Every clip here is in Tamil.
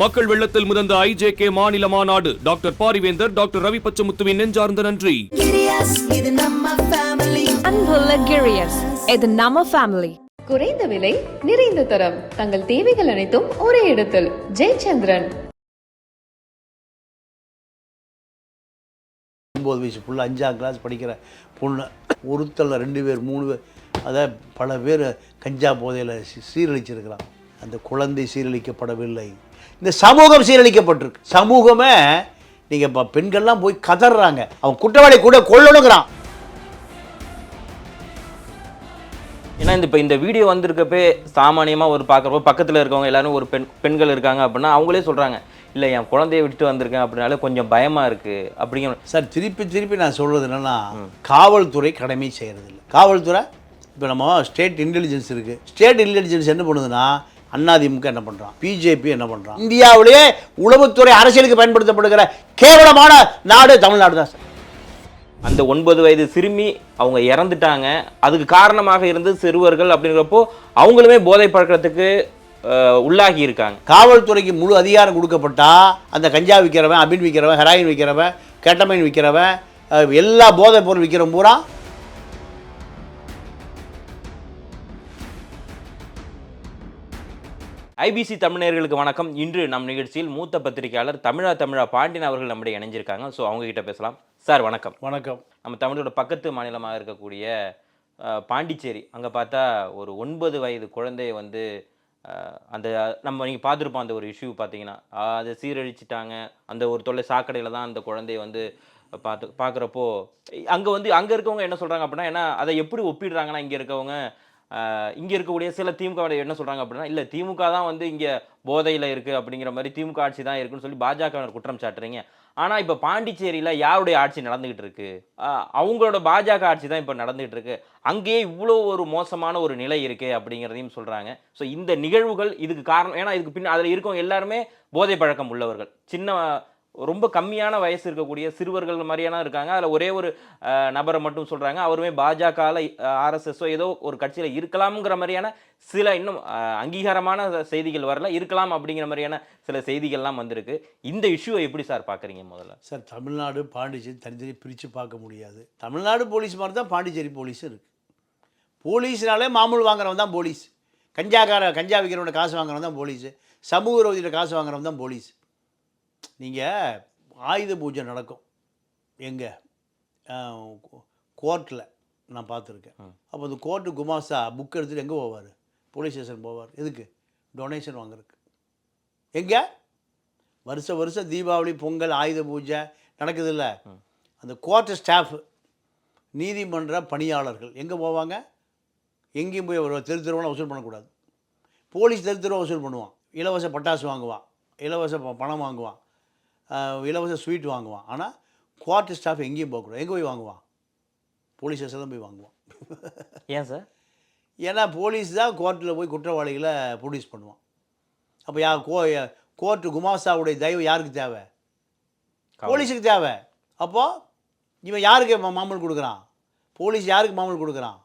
மக்கள் வெள்ளத்தில் முதந்த ஐஜேகே மாநில மாநாடு. டாக்டர் பாரிவேந்தர் டாக்டர் ரவி பச்சமுத்துவின் நெஞ்சார்ந்த நன்றி. கிரியாஸ் இது நம்ம ஃபேமிலி அன்புள்ள கிரியஸ் இது நம்ம ஃபேமிலி குறைந்த விலை நிறைந்த தரம். தங்கள் தேவைகள் அனைத்தும் ஒரே இடத்தில். ஜெயச்சந்திரன். ஒம்பது வயசு புள்ள அஞ்சாம் கிளாஸ் படிக்கிற பொண்ணு ஒருத்தரில் ரெண்டு பேர் மூணு பேர் அதான் பல பேர் கஞ்சா போதையில் சீரழிச்சிருக்கிறான் அந்த குழந்தை சீரழிக்கப்படவில்லை. இந்த சமூகம் சீரழிக்கப்பட்டிருக்கு. சமூகமே நீங்கள் இப்போ பெண்கள்லாம் போய் கதறாங்க அவன் குற்றவாளி கூட கொல்லணுங்கிறான். ஏன்னா இந்த இப்போ இந்த வீடியோ வந்திருக்கப்பே சாமானியமாக ஒரு பார்க்குறப்போ பக்கத்தில் இருக்கவங்க எல்லாரும் ஒரு பெண் பெண்கள் இருக்காங்க அப்படின்னா அவங்களே சொல்கிறாங்க இல்லை என் குழந்தைய விட்டுட்டு வந்திருக்கேன் அப்படின்னால கொஞ்சம் பயமாக இருக்குது அப்படிங்கிற சார் திருப்பி திருப்பி நான் சொல்கிறது என்னென்னா காவல்துறை கடமை செய்கிறதில்ல காவல்துறை இப்போ நம்ம ஸ்டேட் இன்டெலிஜென்ஸ் இருக்குது ஸ்டேட் இன்டெலிஜென்ஸ் என்ன பண்ணுதுன்னா அதிமுக என்ன பண்ணுறான் பிஜேபி என்ன பண்ணுறான் இந்தியாவிலேயே உளவுத்துறை அரசியலுக்கு பயன்படுத்தப்படுகிற கேவலமான நாடு தமிழ்நாடு தான் சார். அந்த ஒன்பது வயது சிறுமி அவங்க இறந்துட்டாங்க. அதுக்கு காரணமாக இருந்து சிறுவர்கள் அப்படிங்கிறப்போ அவங்களுமே போதை பழக்கத்துக்கு உள்ளாகி இருக்காங்க. காவல்துறைக்கு முழு அதிகாரம் கொடுக்கப்பட்டா அந்த கஞ்சா விற்கிறவன் அபின் விற்கிறவன் ஹெராயின் விற்கிறவன் கேட்டமைன் விற்கிறவன் எல்லா போதைப் பொருள் விற்கிறவன் பூரா ஐபிசி தமிழர்களுக்கு வணக்கம். இன்று நம் நிகழ்ச்சியில் மூத்த பத்திரிகையாளர் தமிழா தமிழா பாண்டியன் அவர்கள் நம்முடைய இணைஞ்சிருக்காங்க. ஸோ அவங்க கிட்ட பேசலாம். சார் வணக்கம். வணக்கம். நம்ம தமிழோட பக்கத்து மாநிலமாக இருக்கக்கூடிய பாண்டிச்சேரி அங்கே பார்த்தா ஒரு ஒன்பது வயது குழந்தைய வந்து அந்த நம்ம நீங்கள் பார்த்துருப்போம் அந்த ஒரு இஷ்யூ பார்த்தீங்கன்னா. அதை சீரழிச்சிட்டாங்க. அந்த ஒரு தொல்லை சாக்கடையில் தான் அந்த குழந்தைய வந்து பார்த்து பார்க்குறப்போ அங்கே வந்து அங்கே இருக்கவங்க என்ன சொல்கிறாங்க அப்படின்னா ஏன்னா அதை எப்படி ஒப்பிடுறாங்கன்னா இங்கே இருக்கவங்க இங்கே இருக்கக்கூடிய சில திமுக என்ன சொல்கிறாங்க அப்படின்னா இல்லை திமுக தான் வந்து இங்கே போதையில் இருக்குது அப்படிங்கிற மாதிரி திமுக ஆட்சி தான் இருக்குன்னு சொல்லி பாஜகவினர் குற்றம் சாட்டுறீங்க. ஆனால் இப்போ பாண்டிச்சேரியில் யாருடைய ஆட்சி நடந்துகிட்டு இருக்கு? அவங்களோட பாஜக ஆட்சி தான் இப்போ நடந்துகிட்டு இருக்கு. அங்கேயே இவ்வளோ ஒரு மோசமான ஒரு நிலை இருக்கு அப்படிங்கிறதையும் சொல்கிறாங்க ஸோ இந்த நிகழ்வுகள் இதுக்கு காரணம் ஏன்னா இதுக்கு பின் அதில் இருக்கவங்க எல்லாருமே போதை பழக்கம் உள்ளவர்கள். சின்ன ரொம்ப கம்மியான வயசு இருக்கக்கூடிய சிறுவர்கள் மாதிரியான இருக்காங்க. அதில் ஒரே ஒரு நபரை மட்டும் சொல்கிறாங்க அவருமே பாஜகவில் ஆர்எஸ்எஸ்ஸோ ஏதோ ஒரு கட்சியில் இருக்கலாம்ங்கிற மாதிரியான சில இன்னும் அங்கீகாரமான செய்திகள் வரல. இருக்கலாம் அப்படிங்கிற மாதிரியான சில செய்திகள்லாம் வந்திருக்கு. இந்த இஷ்யூவை எப்படி சார் பார்க்குறீங்க முதல்ல? சார் தமிழ்நாடு பாண்டிச்சேரி தனித்தனி பிரித்து பார்க்க முடியாது. தமிழ்நாடு போலீஸ் மாதிரி தான் பாண்டிச்சேரி போலீஸ் இருக்குது போலீஸ்னாலே மாமூல் வாங்குறவன் தான் போலீஸ். கஞ்சாக்கார கஞ்சா விற்கிறவனோட காசு வாங்குறவன் தான் போலீஸு. சமூக விரோதியில காசு வாங்குறவன் தான் போலீஸ். நீங்கள் ஆயுத பூஜை நடக்கும். எங்கே? கோர்ட்டில் நான் பார்த்துருக்கேன். அப்போ அந்த கோர்ட்டு குமாஸ்தா புக் எடுத்துகிட்டு எங்கே போவார்? போலீஸ் ஸ்டேஷன் போவார். எதுக்கு? டொனேஷன் வாங்குறதுக்கு. எங்கே? வருஷம் வருஷம் தீபாவளி பொங்கல் ஆயுத பூஜை நடக்குதுல்ல. அந்த கோர்ட்டு ஸ்டாஃப் நீதிமன்ற பணியாளர்கள் எங்கே போவாங்க? எங்கேயும் போய் ஒரு தெரு தெருவெல்லாம் வசூல் பண்ணக்கூடாது. போலீஸ் தெரு தெருவா வசூல் பண்ணுவான். இலவச பட்டாசு வாங்குவான். இலவச பணம் வாங்குவான். இலவச ஸ்வீட் வாங்குவான். ஆனால் கோர்ட்டு ஸ்டாஃப் எங்கேயும் போகக்கூடாது எங்கே போய் வாங்குவான்? போலீஸ் ஸ்டேஷன் தான் போய் வாங்குவான். ஏன் சார் ஏன்னா போலீஸ் தான் கோர்ட்டில் போய் குற்றவாளிகளை ப்ரொடியூஸ் பண்ணுவான். அப்போ யா கோ கோர்ட்டு குமாஸ்தாவுடைய தயவு யாருக்கு தேவை? போலீஸுக்கு தேவை. அப்போது இவன் யாருக்கு மாமூல் கொடுக்குறான்? போலீஸ் யாருக்கு மாமூல் கொடுக்குறான்?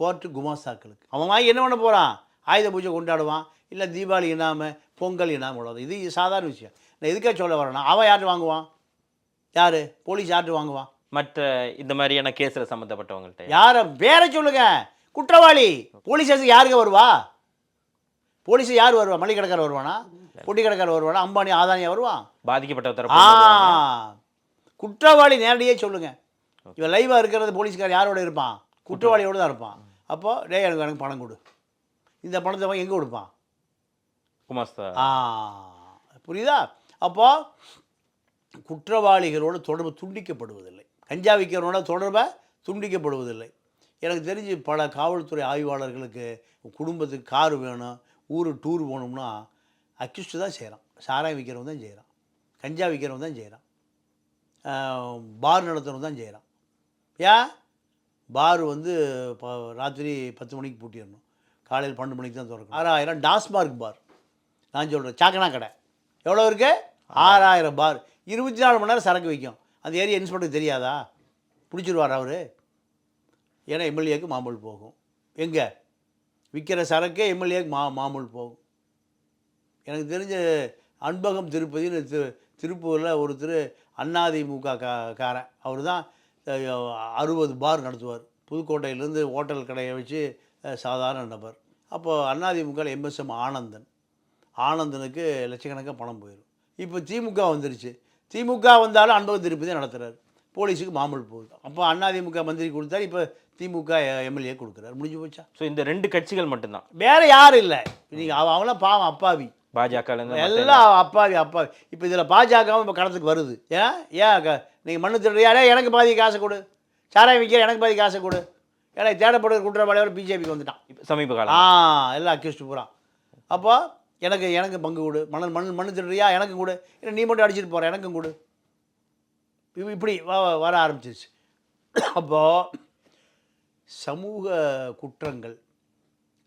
கோர்ட்டு குமாஸ்தாக்களுக்கு. அவன் வாங்கி என்ன பண்ண போகிறான் ஆயுத பூஜை கொண்டாடுவான். இல்லை தீபாவளி இனாம பொங்கல் இனாம உள்ளது இது சாதாரண விஷயம். நான் எதுக்காக சொல்ல வரேன்னா அவன் யார்கிட்ட வாங்குவான்? யார்? போலீஸ் யார்கிட்ட வாங்குவான்? மற்ற இந்த மாதிரியான கேஸில் சம்மந்தப்பட்டவங்கள்ட்ட யாரை? பேரை சொல்லுங்க. குற்றவாளி. போலீஸ் ஸ்டேஷனுக்கு யாருக்கு வருவா? போலீஸ் யார் வருவா? மளிகை கடைக்காரர் வருவானா? பொட்டி கடைக்காரர் வருவானா? அம்பானி ஆதானியா வருவான் பாதிக்கப்பட்ட தரப்பு. குற்றவாளி நேரடியே சொல்லுங்க. இவன் லைவாக இருக்கிறது போலீஸ்கார் யாரோட இருப்பான்? குற்றவாளியோட தான் இருப்பான். அப்போ டேய் எனக்கு எனக்கு பணம் கொடு. இந்த பணத்தை எங்கே கொடுப்பான்? குமாஸ்தா ஆ. புரியுதா? அப்போ குற்றவாளிகளோட தொடர்பு துண்டிக்கப்படுவதில்லை. கஞ்சா விற்கிறவனோட தொடர்பை துண்டிக்கப்படுவதில்லை. எனக்கு தெரிஞ்சு பல காவல்துறை ஆய்வாளர்களுக்கு குடும்பத்துக்கு கார் வேணும் ஊர் டூர் போகணும்னா அக்யூஸ்டு தான் செய்கிறான் சாராயம் விற்கிறவன் தான் செய்கிறான் கஞ்சா விற்கிறவன் தான் செய்கிறான் பார் நடத்துகிறவன் தான் செய்கிறான் ஏன் பார் வந்து இப்போ ராத்திரி பத்து மணிக்கு பூட்டிடணும். காலையில் பன்னெண்டு மணிக்கு தான் திறக்கணும். ஆறாயிரம் டாஸ்மார்க் பார். நான் சொல்கிறேன் சாக்கனா கடை. எவ்வளோ இருக்குது ஆறாயிரம் பார். இருபத்தி நாலு மணி நேரம் சரக்கு விற்கும். அந்த ஏரியா இன்ஸ்பெக்டருக்கு தெரியாதா? பிடிச்சிருவார் அவர்? ஏன்னா எம்எல்ஏக்கு மாமூல் போகும். எங்கே? விற்கிற சரக்கே எம்எல்ஏக்கு மா மாமூல் போகும். எனக்கு தெரிஞ்ச அன்பகம் திருப்பதின்னு திரு திருப்பூரில் ஒருத்தர் அண்ணாதிமுக கா காரன். அவர் தான் அறுபது பார் நடத்துவார். புதுக்கோட்டையிலேருந்து ஹோட்டல் கடையை வச்சு சாதாரண நபர். அப்போது அண்ணாதிமுக எம்எஸ்எம் ஆனந்தன். ஆனந்தனுக்கு லட்சக்கணக்காக பணம் போயிடும் இப்போ திமுக வந்துருச்சு. திமுக வந்தாலும் அன்பகம் திருப்பதி நடத்துகிறார் போலீஸுக்கு மாமூல் போகுது. அப்போ அண்ணாதிமுக மந்திரி கொடுத்தாரு இப்போ திமுக எம்எல்ஏ கொடுக்குறாரு. முடிஞ்சு போச்சா? ஸோ இந்த ரெண்டு கட்சிகள் மட்டும்தான். வேற யாரும் இல்லை. நீங்கள் அவங்களாம் பாவம் அப்பாவி. பாஜகலேருந்து எல்லாம் அப்பாவி அப்பாவி. இப்போ இதில் பாஜகவும் இப்போ களத்துக்கு வருது. ஏன்? ஏன் நீங்கள் மண்ணு திருடியாரே எனக்கு பாதி காசை கொடு. சாராயம் விற்கிற எனக்கு பாதி காசை கொடு. ஏன்னா தேடப்படுற குற்றவாளியோட பிஜேபிக்கு வந்துட்டான். சமீப ஆ காலம் எல்லாம் அக்யூஸ்ட் பூரா. அப்போ எனக்கு எனக்கு பங்கு கொடு. மணல் மண் மண்ணு திருடுறியா எனக்கும் கொடு. இல்லை நீ மட்டும் அடிச்சிட்டு போகிற எனக்கும் கொடு. இப்படி வ- வ- வர ஆரம்பிச்சிருச்சு. அப்போது சமூக குற்றங்கள்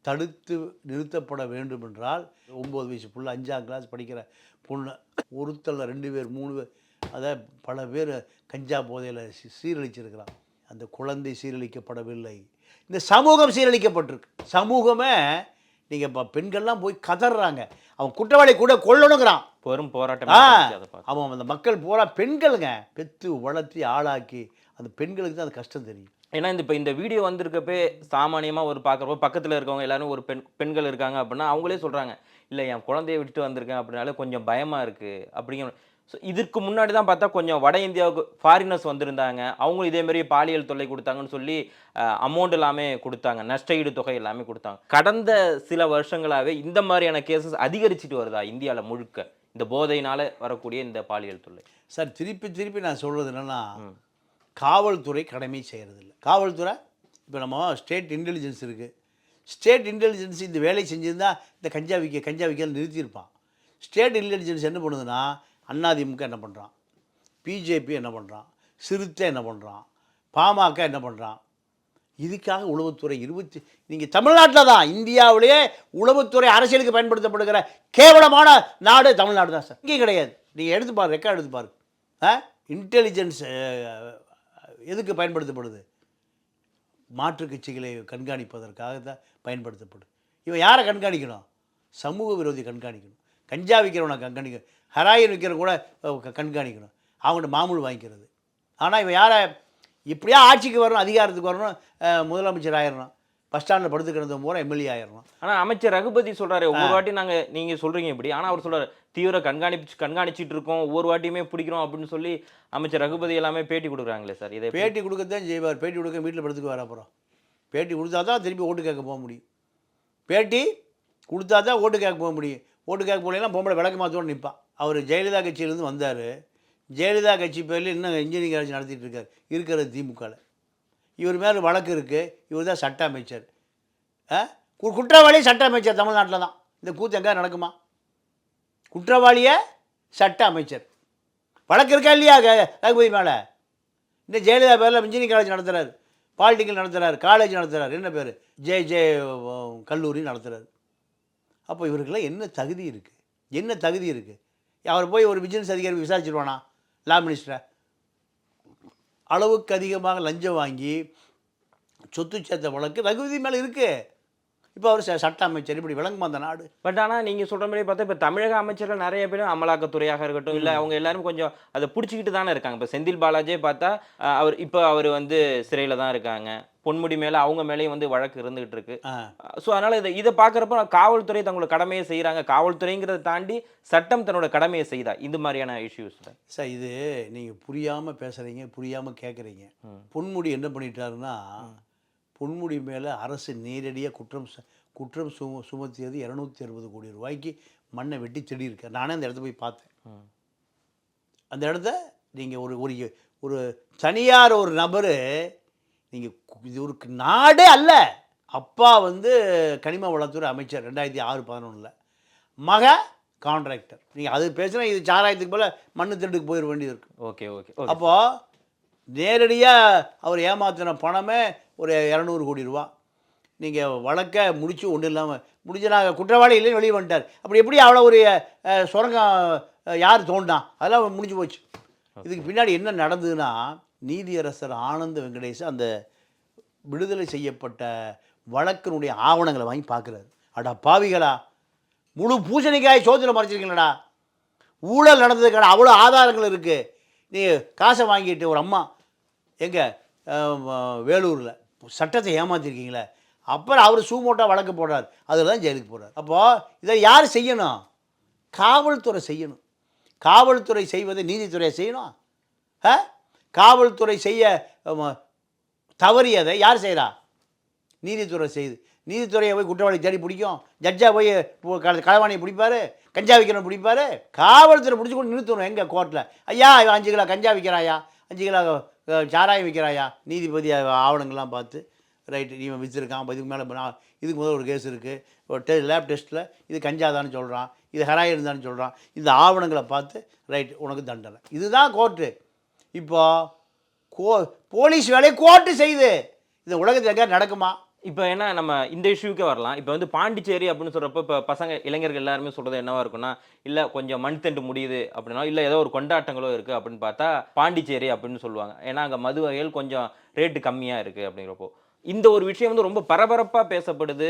தடுத்து நிறுத்தப்பட வேண்டும் என்றால் ஒம்பது வயசு புள்ள அஞ்சாம் கிளாஸ் படிக்கிற பொண்ணு ஒருத்தல ரெண்டு பேர் மூணு பேர் அதை பல பேர் கஞ்சா போதையில் சீரழிச்சிருக்கிறான். அந்த குழந்தை சீரழிக்கப்படவில்லை. இந்த சமூகம் சீரழிக்கப்பட்டிருக்கு. சமூகமே நீங்கள் இப்போ பெண்கள்லாம் போய் கதறாங்க அவன் குற்றவாளி கூட கொல்லணுங்கிறான். பெரும் போராட்டம். அவன் அந்த மக்கள் பூரா பெண்களுங்க. பெத்து வளர்த்தி ஆளாக்கி அந்த பெண்களுக்கு தான் அது கஷ்டம் தெரியும். ஏன்னா இந்த இப்போ இந்த வீடியோ வந்திருக்கப்பே சாமானியமாக ஒரு பார்க்குறப்போ பக்கத்தில் இருக்கவங்க எல்லாரும் ஒரு பெண் பெண்கள் இருக்காங்க அப்படின்னா அவங்களே சொல்கிறாங்க இல்லை என் குழந்தைய விட்டுட்டு வந்திருக்கேன் அப்படின்னாலே கொஞ்சம் பயமாக இருக்குது அப்படிங்கிற ஸோ இதற்கு முன்னாடி தான் பார்த்தா கொஞ்சம் வட இந்தியாவுக்கு ஃபாரினர்ஸ் வந்திருந்தாங்க. அவங்களும் இதே மாதிரி பாலியல் தொல்லை கொடுத்தாங்கன்னு சொல்லி அமௌண்ட் எல்லாமே கொடுத்தாங்க. நஷ்டஈடு தொகை எல்லாமே கொடுத்தாங்க. கடந்த சில வருஷங்களாகவே இந்த மாதிரியான கேசஸ் அதிகரிச்சிட்டு வருதா இந்தியாவில் முழுக்க? இந்த போதையினால வரக்கூடிய இந்த பாலியல் தொல்லை. சார் திருப்பி திருப்பி நான் சொல்கிறது என்னென்னா காவல்துறை கடமை செய்கிறதில்ல காவல்துறை இப்போ நம்ம ஸ்டேட் இன்டெலிஜென்ஸ் இருக்குது ஸ்டேட் இன்டெலிஜென்ஸ் இந்த வேலையை செஞ்சுருந்தா இந்த கஞ்சா விற்க கஞ்சா விற்க நிறுத்தியிருப்பான். ஸ்டேட் இன்டெலிஜென்ஸ் என்ன பண்ணுதுன்னா அண்ணாதிமுக என்ன பண்ணுறான் பிஜேபி என்ன பண்ணுறான் சிறுத்தை என்ன பண்ணுறான் பாமக என்ன பண்ணுறான் இதுக்காக உளவுத்துறை இருபத்தி நீங்கள் தமிழ்நாட்டில் தான் இந்தியாவிலேயே உளவுத்துறை அரசியலுக்கு பயன்படுத்தப்படுகிற கேவலமான நாடு தமிழ்நாடு தான் சார். இங்கே கிடையாது. நீங்கள் எடுத்து பாரு ரெக்கார்டு எடுத்து பாரு. ஆ? இன்டெலிஜென்ஸ் எதுக்கு பயன்படுத்தப்படுது? மாற்றுக் கட்சிகளை கண்காணிப்பதற்காக தான் பயன்படுத்தப்படுது. இவன் யாரை கண்காணிக்கணும்? சமூக விரோதி கண்காணிக்கணும். கஞ்சா விற்கிறவனை கண்காணிக்க ஹராயின் விற்கிறவன் கூட கண்காணிக்கணும். அவங்கள்ட்ட மாமூல் வாங்கிக்கிறது. ஆனால் இவன் யாரை இப்படியா ஆட்சிக்கு வரணும் அதிகாரத்துக்கு வரணும் முதலமைச்சர் ஆயிடணும் பஸ் ஸ்டாண்டில் படுத்து கிடந்த பூரா எம்எல்ஏ ஆயிடணும் ஆனா அமைச்சர் ரகுபதி சொல்றாரு ஒவ்வொரு வாட்டி நாங்க நீங்க சொல்றீங்க இப்படி. ஆனா அவர் சொல்றாரு தீவிர கண்காணிப்பு கண்காணிச்சிட்டு இருக்கோம் ஒவ்வொரு வாட்டியுமே பிடிக்கிறோம் அப்படின்னு சொல்லி அமைச்சர் ரகுபதி எல்லாமே பேட்டி கொடுக்குறாங்களே சார் இதை பேட்டி கொடுக்கத்தான் செய்வார். பேட்டி கொடுக்க வீட்டில் படுத்துக்குவார் அப்புறம் பேட்டி கொடுத்தா தான் திருப்பி ஓட்டு கேட்க போக முடியும். பேட்டி கொடுத்தா தான் ஓட்டு கேட்க போக முடியும். ஓட்டு கேட்க போகலைன்னா பொம்பளை விளக்கு மாற்றோடு நிற்பான் அவர் ஜெயலலிதா கட்சியிலேருந்து வந்தார். ஜெயலலிதா கட்சி பேரில் இன்னும் இன்ஜினியரிங் காலேஜ் நடத்திட்டு இருக்கார். இருக்கிறது திமுகவில் இவர் மேலே வழக்கு இருக்குது இவர் தான் சட்ட அமைச்சர். குற்றவாளி சட்ட அமைச்சர் தமிழ்நாட்டில் தான். இந்த கூத்து எங்கே நடக்குமா? குற்றவாளியை சட்ட அமைச்சர். வழக்கு இருக்கா இல்லையா? ரகுபதி மேலே. இந்த ஜெயலலிதா பேரில் இன்ஜினியரிங் காலேஜ் நடத்துகிறார் பாலிடிக்கல் நடத்துகிறார் காலேஜ் நடத்துகிறார் என்ன பேர்? ஜே ஜே கல்லூரி நடத்துகிறார் அப்போ இவருக்கெல்லாம் என்ன தகுதி இருக்குது என்ன தகுதி இருக்குது அவர் போய் ஒரு விஜிலன்ஸ் அதிகாரி விசாரிச்சிருவானா? லா மினிஸ்டரை அளவுக்கு அதிகமாக லஞ்சம் வாங்கி சொத்து சேர்த்த வழக்கு ரகுபதி மேலே இருக்குது இப்போ அவர் ச- சட்ட அமைச்சர் இப்படி விளங்குமா அந்த நாடு? பட் ஆனால் நீங்கள் சொல்கிற மாதிரி பார்த்தா இப்போ தமிழக அமைச்சர்கள் நிறைய பேரும் அமலாக்கத்துறையாக இருக்கட்டும் இல்லை அவங்க எல்லாரும் கொஞ்சம் அதை பிடிச்சிக்கிட்டு தானே இருக்காங்க. இப்போ செந்தில் பாலாஜியே பார்த்தா அவர் இப்போ அவர் வந்து சிறையில் தான் இருக்காங்க. பொன்முடி மேல அவங்க மேலேயும் வந்து வழக்கு இருந்துகிட்டு இருக்கு. ஸோ அதனால் இதை இதை பார்க்குறப்ப காவல்துறை தங்களோட கடமையை செய்கிறாங்க காவல்துறைங்கிறத தாண்டி சட்டம் தன்னோட கடமையை செய்தா. இந்த மாதிரியான இஷ்யூஸ் சார் இது நீங்கள் புரியாமல் பேசுகிறீங்க புரியாமல் கேட்குறீங்க பொன்முடி என்ன பண்ணிட்டாருன்னா பொன்முடி மேலே அரசு நேரடியாக குற்றம் குற்றம் சும சுமத்தியது இரநூத்தி அறுபது கோடி ரூபாய்க்கு மண்ணை வெட்டி திடீர்க்க நானே அந்த இடத்த போய் பார்த்தேன். அந்த இடத்த நீங்கள் ஒரு ஒரு ஒரு தனியார் ஒரு நபர் நீங்கள் இது ஒரு நாடே அல்ல. அப்பா வந்து கனிம வளத்துறை அமைச்சர் ரெண்டாயிரத்தி ஆறு பதினொன்றில் மக கான்ட்ராக்டர். நீங்கள் அது பேசுனா இது சாராயத்துக்கு போல் மண்ணு திருட்டுக்கு போயிட வேண்டியது இருக்கு ஓகே ஓகே. அப்போது நேரடியாக அவர் ஏமாத்தின பணமே ஒரு இரநூறு கோடி ரூபா. நீங்கள் வழக்க முடிச்சு ஒன்றும் இல்லாமல் முடிஞ்ச நாங்கள் குற்றவாளி இல்லைன்னு வெளியே வந்துட்டார். அப்படி எப்படி அவ்வளோ ஒரு சுரங்கம் யார் தோண்டான் அதெல்லாம் முடிஞ்சு போச்சு. இதுக்கு பின்னாடி என்ன நடந்ததுன்னா நீதியரசர் ஆனந்த வெங்கடேஷ் அந்த விடுதலை செய்யப்பட்ட வழக்கினுடைய ஆவணங்களை வாங்கி பார்க்குறாரு. அடா பாவிகளா முழு பூசணிக்காய் சோதனை மறைச்சிருக்கீங்களடா. ஊழல் நடந்ததுக்கான அவ்வளோ ஆதாரங்கள் இருக்குது நீ காசை வாங்கிட்டு ஒரு அம்மா எங்கே வேலூரில் சட்டத்தை ஏமாற்றிருக்கீங்களே அப்புறம் அவர் சூமோட்டாக வழக்கு போடுறார். அதில் தான் ஜெயிலுக்கு போடுறார் அப்போது இதை யார் செய்யணும்? காவல்துறை செய்யணும். காவல்துறை செய்வதை நீதித்துறையை செய்யணும். ஆ? காவல்துறை செய்ய தவறியதை யார் செய்கிறா நீதித்துறை செய்யுது நீதித்துறையை போய் குற்றவாளி தேடி பிடிக்கும். ஜட்ஜா போய் களவாணியை பிடிப்பாரு. கஞ்சா விற்கிறவன் பிடிப்பார். காவல்துறை பிடிச்சி கொண்டு நிறுத்தணும் எங்கள் கோர்ட்டில் ஐயா இவன் அஞ்சு கிலோ கஞ்சா விற்கிறாயா அஞ்சு கிலோ சாராயம் விற்கிறாயா நீதிபதி ஆவணங்கள்லாம் பார்த்து ரைட்டு இவன் விற்றுருக்கான் இதுக்கு மேலே இதுக்கு முதல்ல ஒரு கேஸ் இருக்குது ஒரு டெ லேப் டெஸ்ட்டில் இது கஞ்சாதான்னு சொல்கிறான் இது ஹெராயின் தான் சொல்கிறான் இந்த ஆவணங்களை பார்த்து ரைட் உனக்கு தண்டனை. இதுதான் கோர்ட்டு. இப்போ கோ போலீஸ் வேலையை கோர்ட்டு செய்யுது இந்த உலகத்தில் எங்கேயா நடக்குமா? இப்போ என்ன நம்ம இந்த இஷ்யூக்கே வரலாம். இப்போ வந்து பாண்டிச்சேரி அப்படின்னு சொல்கிறப்ப இப்போ பசங்க இளைஞர்கள் எல்லாருமே சொல்கிறது என்னவா இருக்குன்னா இல்லை கொஞ்சம் மண் தண்டு முடியுது அப்படின்னா இல்லை ஏதோ ஒரு கொண்டாட்டங்களோ இருக்குது அப்படின்னு பார்த்தா பாண்டிச்சேரி அப்படின்னு சொல்லுவாங்க. ஏன்னா அங்கே மது வகைகள் கொஞ்சம் ரேட்டு கம்மியாக இருக்குது அப்படிங்கிறப்போ. இந்த ஒரு விஷயம் வந்து ரொம்ப பரபரப்பாக பேசப்படுது.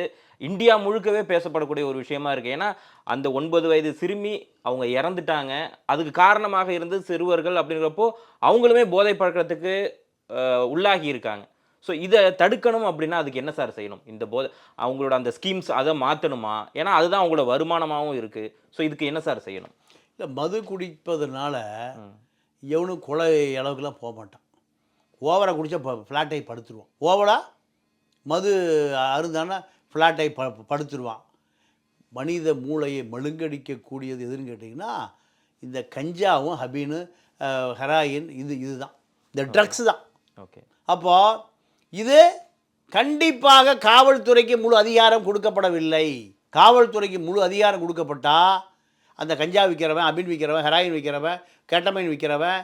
இந்தியா முழுக்கவே பேசப்படக்கூடிய ஒரு விஷயமா இருக்குது ஏன்னா அந்த ஒன்பது வயது சிறுமி அவங்க இறந்துட்டாங்க. அதுக்கு காரணமாக இருந்து சிறுவர்கள் அப்படிங்கிறப்போ அவங்களுமே போதை பழக்கத்துக்கு உள்ளாகி இருக்காங்க. ஸோ இதை தடுக்கணும் அப்படின்னா அதுக்கு என்ன சார் செய்யணும்? இந்த போதை அவங்களோட அந்த ஸ்கீம்ஸ் அதை மாற்றணுமா ஏன்னா அதுதான் அவங்களோட வருமானமாகவும் இருக்குது ஸோ இதுக்கு என்ன சார் செய்யணும்? இல்லை மது குடிப்பதனால எவனும் கொலை அளவுக்குலாம் போக மாட்டான் ஓவராக குடித்தா ஃப்ளாட்டை படுத்துருவான். ஓவரா? மது அருந்தானா ஃப்ளாட்டை ப படுத்துருவான். மனித மூளையை மழுங்கடிக்கக்கூடியது எதுன்னு கேட்டிங்கன்னா இந்த கஞ்சாவும் ஹபீனு ஹெராயின் இது இதுதான். இந்த ட்ரக்ஸ் தான் ஓகே. அப்போ இது கண்டிப்பாக காவல்துறைக்கு முழு அதிகாரம் கொடுக்கப்படவில்லை. காவல்துறைக்கு முழு அதிகாரம் கொடுக்கப்பட்டா அந்த கஞ்சா விற்கிறவன் அபின் விற்கிறவன் ஹெராயின் விற்கிறவன் கேட்டமைன் விற்கிறவன்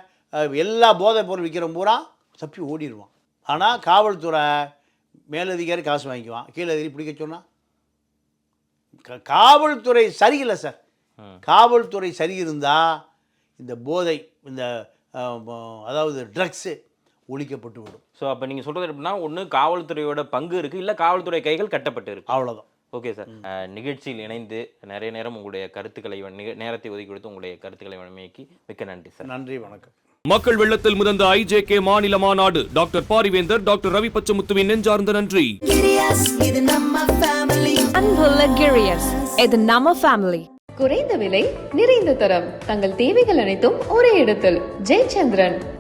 எல்லா போதைப் பொருள் விற்கிறவன் பூரா தப்பி ஓடிடுவான் ஆனால் காவல்துறை மேலதிகாரி காசு வாங்கிக்குவான். கீழே அதிகாரி பிடிக்க சொன்னா? க- காவல்துறை சரியில்லை சார். காவல்துறை சரி இருந்தால் இந்த போதை இந்த அதாவது ட்ரக்ஸு ஒழிக்கப்பட்டு விடும். ஸோ அப்போ நீங்கள் சொல்கிறது எப்படின்னா ஒன்று காவல்துறையோட பங்கு இருக்குது இல்லை காவல்துறை கைகள் கட்டப்பட்டு இருக்கு. அவ்வளோதான் ஓகே சார் நிகழ்ச்சியில் இணைந்து நிறைய நேரம் உங்களுடைய கருத்துக்களை நேரத்தை ஒதுக்கி கொடுத்து உங்களுடைய கருத்துக்களை வழமையாக்கி மிக்க நன்றி சார் நன்றி வணக்கம். மக்கள் வெள்ளத்தில் முதந்த ஐஜேகே மாநில மாநாடு. டாக்டர் பாரிவேந்தர் டாக்டர் ரவி பச்சமுத்துவின் நெஞ்சார்ந்த நன்றி. இது நம்ம ஃபேமிலி குறைந்த விலை நிறைந்த தரம். தங்கள் தேவைகள் அனைத்தும் ஒரே இடத்தில். ஜெயச்சந்திரன்.